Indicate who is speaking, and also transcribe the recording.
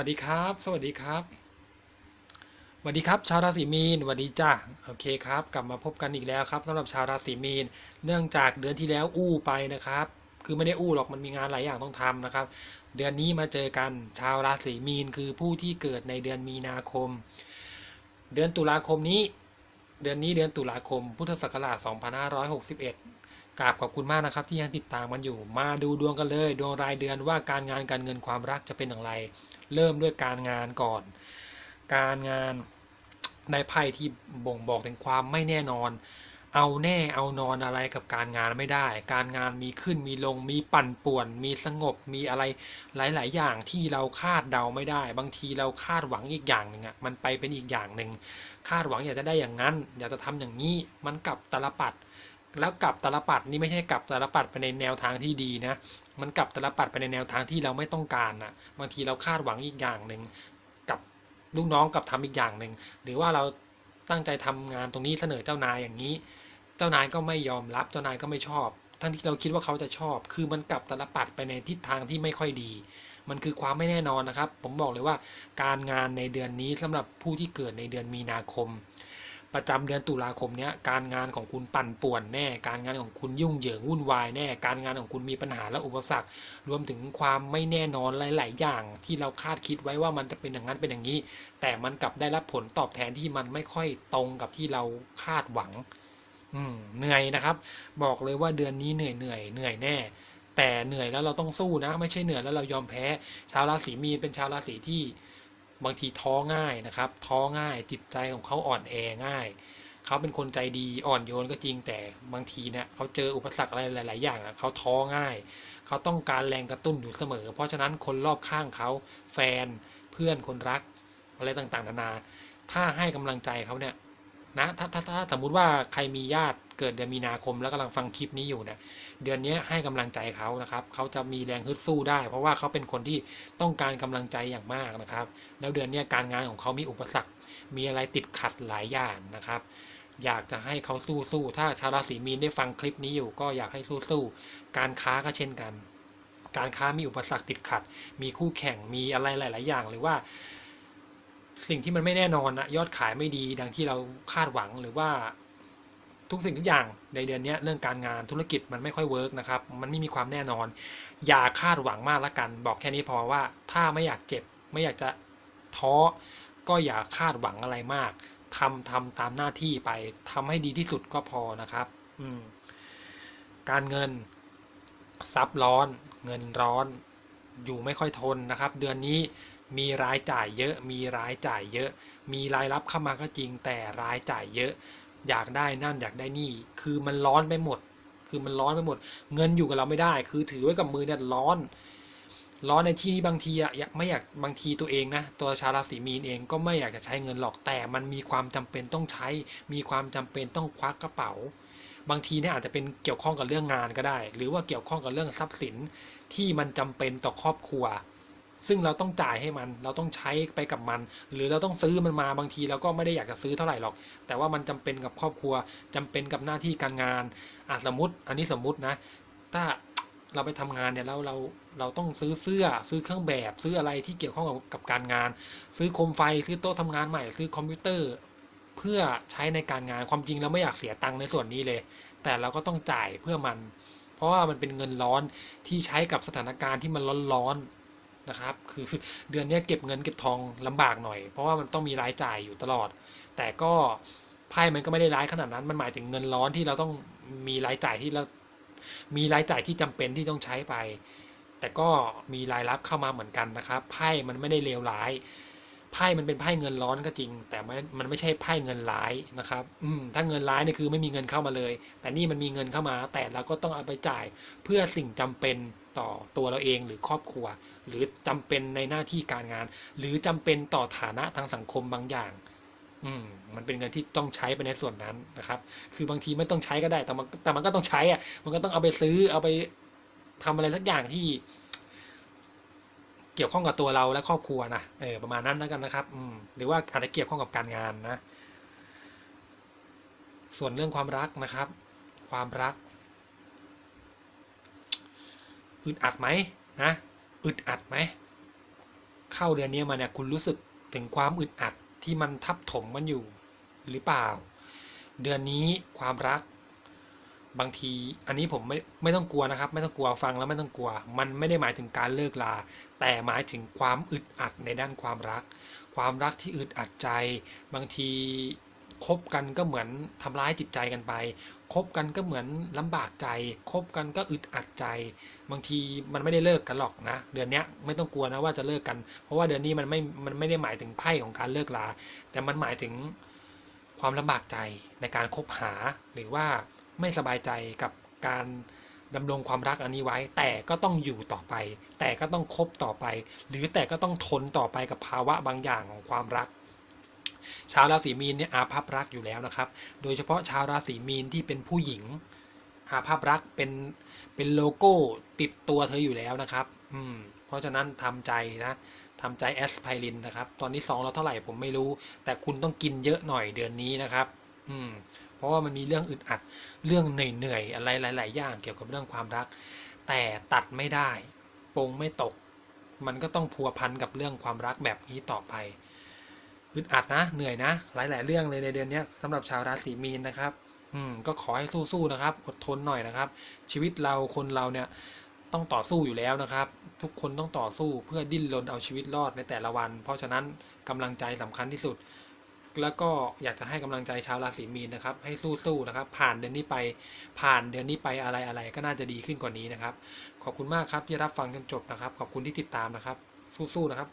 Speaker 1: วัสดีครับ สวัสดีครับ สวัสดีครับ ชาวราศีมีนสวัสดีจ้าโอเคครับ กลับมาพบกันอีกแล้วครับสำหรับชาวราศีมีน เนื่องจากเดือนที่แล้วอู้ไปนะครับ คือไม่ได้อู้หรอกมันมีงานหลายอย่างต้องทำนะครับ เดือนนี้มาเจอกัน ชาวราศีมีนคือผู้ที่เกิดในเดือนมีนาคม เดือนตุลาคมนี้ เดือนนี้เดือนตุลาคม พุทธศักราช 2561 กราบขอบคุณมากนะครับที่ยังติดตามมันอยู่ มาดูดวงกันเลย ดวงรายเดือนว่าการงานการเงินความรักจะเป็นอย่างไร เริ่มด้วยการงานก่อน การงานในไพ่ที่บ่งบอกถึงความไม่แน่นอน เอาแน่เอานอนอะไรกับการงานไม่ได้ การงานมีขึ้นมีลง มีปั่นป่วน มีสงบ มีอะไรหลาย ๆ อย่างที่เราคาดเดาไม่ได้ บางทีเราคาดหวังอีกอย่างหนึ่งอะมันไปเป็นอีกอย่างหนึ่งคาดหวังอยากจะได้อย่างนั้น อยากจะทำอย่างนี้มันกลับตลปัด แล้วกลับตลปัดนี่ไม่ใช่กลับตลปัดไปในแนวทางที่ดีนะ มันกลับตลปัดไปในแนวทางที่เราไม่ต้องการนะบางทีเราคาดหวังอีกอย่างหนึ่งกับลูกน้องกับทำอีกอย่างหนึ่งหรือว่าเราตั้งใจทำงานตรงนี้เสนอเจ้านายอย่างนี้ เจ้านายก็ไม่ยอมรับเจ้านายก็ไม่ชอบ ทั้งที่เราคิดว่าเขาจะชอบ คือมันกลับตลปัดไปในทิศทางที่ไม่ค่อยดี มันคือความไม่แน่นอนนะครับ ผมบอกเลยว่าการงานในเดือนนี้สำหรับผู้ที่เกิดในเดือนมีนาคม ประจำเดือนตุลาคมเนี้ยการงานของคุณปั่นป่วนแน่ การงานของคุณยุ่งเหยิงวุ่นวายแน่ การงานของคุณมีปัญหาและอุปสรรค รวมถึงความไม่แน่นอนหลาย ๆ อย่าง ที่เราคาดคิดไว้ว่ามันจะเป็นอย่างนั้นเป็นอย่างนี้ แต่มันกลับได้รับผลตอบแทนที่มันไม่ค่อยตรงกับที่เราคาดหวังอืมเหนื่อยนะครับ บอกเลยว่าเดือนนี้เหนื่อยเหนื่อยเหนื่อยแน่ แต่เหนื่อยแล้วเราต้องสู้นะ ไม่ใช่เหนื่อยแล้วเรายอมแพ้ ชาวราศีมีนเป็นชาวราศีที่ บางทีท้อง่ายนะครับ ท้อง่ายจิตใจของเขาอ่อนแอง่าย เขาเป็นคนใจดีอ่อนโยนก็จริงแต่บางทีเนี่ยเขาเจออุปสรรคอะไรหลาย ๆ อย่างอะเขาท้อง่าย เขาต้องการแรงกระตุ้นอยู่เสมอ เพราะฉะนั้นคนรอบข้างเขาแฟนเพื่อนคนรักอะไรต่าง ๆ นานา ถ้าให้กำลังใจเขาเนี่ยนะถ้าถ้าถ้าสมมุติว่าใครมีญาติ เกิดเดือนมีนาคมแล้วกำลังฟังคลิปนี้อยู่เนี่ยเดือนนี้ให้กำลังใจเขานะครับเขาจะมีแรงฮึดสู้ได้ เพราะว่าเขาเป็นคนที่ต้องการกำลังใจอย่างมากนะครับ แล้วเดือนนี้การงานของเขามีอุปสรรค มีอะไรติดขัดหลายอย่างนะครับอยากจะให้เขาสู้สู้ ถ้าชาวราศีมีนได้ฟังคลิปนี้อยู่ ก็อยากให้สู้สู้ การค้าก็เช่นกัน การค้ามีอุปสรรคติดขัด มีคู่แข่ง มีอะไรหลาย ๆ อย่าง หรือว่า สิ่งที่มันไม่แน่นอนนะยอดขายไม่ดีดังที่เราคาดหวัง หรือว่า ทุกสิ่งทุกอย่างในเดือนนี้เรื่องการงานธุรกิจมันไม่ค่อยเวิร์กนะครับ มันไม่มีความแน่นอน อย่าคาดหวังมากละกัน บอกแค่นี้พอว่าถ้าไม่อยากเจ็บ ไม่อยากจะท้อก็อย่าคาดหวังอะไรมากทำทำตามหน้าที่ไปทำให้ดีที่สุดก็พอนะครับ อืม การเงินซับร้อน เงินร้อน อยู่ไม่ค่อยทนนะครับ เดือนนี้มีรายจ่ายเยอะ มีรายจ่ายเยอะ มีรายรับเข้ามาก็จริงแต่รายจ่ายเยอะ อยากได้นั่นอยากได้นี่ คือมันร้อนไปหมด คือมันร้อนไปหมด เงินอยู่กับเราไม่ได้ คือถือไว้กับมือเนี่ยร้อน ร้อนในที่นี้บางทีอะอยากไม่อยากบางทีตัวเองนะตัวชาวราศีมีนเองก็ไม่อยากจะใช้เงินหรอกแต่มันมีความจำเป็นต้องใช้ มีความจำเป็นต้องควักกระเป๋า บางทีเนี่ยอาจจะเป็นเกี่ยวข้องกับเรื่องงานก็ได้ หรือว่าเกี่ยวข้องกับเรื่องทรัพย์สินที่มันจำเป็นต่อครอบครัว ซึ่งเราต้องจ่ายให้มัน เราต้องใช้ไปกับมัน หรือเราต้องซื้อมันมาบางทีเราก็ไม่ได้อยากจะซื้อเท่าไหร่หรอก แต่ว่ามันจำเป็นกับครอบครัวจำเป็นกับหน้าที่การงานอะสมมติ อันนี้สมมุตินะ ถ้าเราไปทำงานเนี่ยแล้วเราเราต้องซื้อเสื้อ ซื้อเครื่องแบบ ซื้ออะไรที่เกี่ยวข้องกับกับการงาน ซื้อโคมไฟ ซื้อโต๊ะทำงานใหม่ ซื้อคอมพิวเตอร์ เพื่อใช้ในการงาน ความจริงเราไม่อยากเสียตังค์ในส่วนนี้เลย แต่เราก็ต้องจ่ายเพื่อมัน เพราะว่ามันเป็นเงินร้อนที่ใช้กับสถานการณ์ที่มันร้อนๆ นะครับ คือเดือนนี้เก็บเงินเก็บทองลำบากหน่อย เพราะว่ามันต้องมีรายจ่ายอยู่ตลอด แต่ก็ไพ่มันก็ไม่ได้ร้ายขนาดนั้น มันหมายถึงเงินร้อนที่เราต้องมีรายจ่ายที่เรา มีรายจ่ายที่จำเป็นที่ต้องใช้ไป แต่ก็มีรายรับเข้ามาเหมือนกันนะครับ ไพ่มันไม่ได้เลวร้าย ไพ่มันเป็นไพ่เงินร้อนก็จริง แต่มันมันไม่ใช่ไพ่เงินร้ายนะครับ อืมถ้าเงินร้ายเนี่ยคือไม่มีเงินเข้ามาเลย แต่นี่มันมีเงินเข้ามา แต่เราก็ต้องเอาไปจ่ายเพื่อสิ่งจำเป็นต่อตัวเราเองหรือครอบครัว หรือจำเป็นในหน้าที่การงาน หรือจำเป็นต่อฐานะทางสังคมบางอย่าง อืมมันเป็นเงินที่ต้องใช้ไปในส่วนนั้นนะครับ คือบางทีไม่ต้องใช้ก็ได้แต่มันแต่มันก็ต้องใช้อะมันก็ต้องเอาไปซื้อเอาไปทำอะไรสักอย่างที่ เกี่ยวข้องกับตัวเราและครอบครัวนะเออประมาณนั้นแล้วกันนะครับอืมหรือว่าอาจจะเกี่ยวข้องกับการงานนะ ส่วนเรื่องความรักนะครับ ความรักอึดอัดไหมนะอึดอัดไหมเข้าเดือนนี้มาเนี่ยคุณรู้สึกถึงความอึดอัดที่มันทับถมมันอยู่หรือเปล่า เดือนนี้ความรัก บางทีอันนี้ผมไม่ไม่ต้องกลัวนะครับ ไม่ต้องกลัวฟังแล้วไม่ต้องกลัว มันไม่ได้หมายถึงการเลิกลา แต่หมายถึงความอึดอัดในด้านความรัก ความรักที่อึดอัดใจ บางทีคบกันก็เหมือนทำร้ายจิตใจกันไป คบกันก็เหมือนลำบากใจ คบกันก็อึดอัดใจ บางทีมันไม่ได้เลิกกันหรอกนะ เดือนนี้ไม่ต้องกลัวนะว่าจะเลิกกัน เพราะว่าเดือนนี้มันไม่ มันไม่ได้หมายถึงไพ่ของการเลิกลา แต่มันหมายถึงความลำบากใจในการคบหาหรือว่า ไม่สบายใจกับการดำรงความรักอันนี้ไว้ แต่ก็ต้องอยู่ต่อไป แต่ก็ต้องคบต่อไป หรือแต่ก็ต้องทนต่อไปกับภาวะบางอย่างของความรัก ชาวราศีมีนเนี่ยอาภัพรักอยู่แล้วนะครับ โดยเฉพาะชาวราศีมีนที่เป็นผู้หญิง อาภาพรักเป็นเป็นโลโก้ติดตัวเธออยู่แล้วนะครับ อืม เพราะฉะนั้นทำใจนะทำใจแอสไพรินนะครับ ตอนนี้ซองเราเท่าไหร่ผมไม่รู้ แต่คุณต้องกินเยอะหน่อยเดือนนี้นะครับ อืม เพราะว่ามันมีเรื่องอึดอัดเรื่องเหนื่อยๆอะไรหลาย ๆ อย่างเกี่ยวกับเรื่องความรัก แต่ตัดไม่ได้ปรงไม่ตก มันก็ต้องพัวพันกับเรื่องความรักแบบนี้ต่อไปอึดอัดนะเหนื่อยนะ หลาย ๆ เรื่องเลยในเดือนนี้สำหรับชาวราศีมีนนะครับ อืมก็ขอให้สู้ๆนะครับ อดทนหน่อยนะครับ ชีวิตเราคนเราเนี่ยต้องต่อสู้อยู่แล้วนะครับ ทุกคนต้องต่อสู้เพื่อดิ้นรนเอาชีวิตรอดในแต่ละวัน เพราะฉะนั้นกำลังใจสำคัญที่สุด แล้วก็อยากจะให้กำลังใจชาวราศีมีนนะครับ ให้สู้ๆนะครับ ผ่านเดือนนี้ไป ผ่านเดือนนี้ไปอะไรอะไรก็น่าจะดีขึ้นกว่านี้นะครับ ขอบคุณมากครับที่รับฟังจนจบนะครับ ขอบคุณที่ติดตามนะครับ สู้ๆนะครับ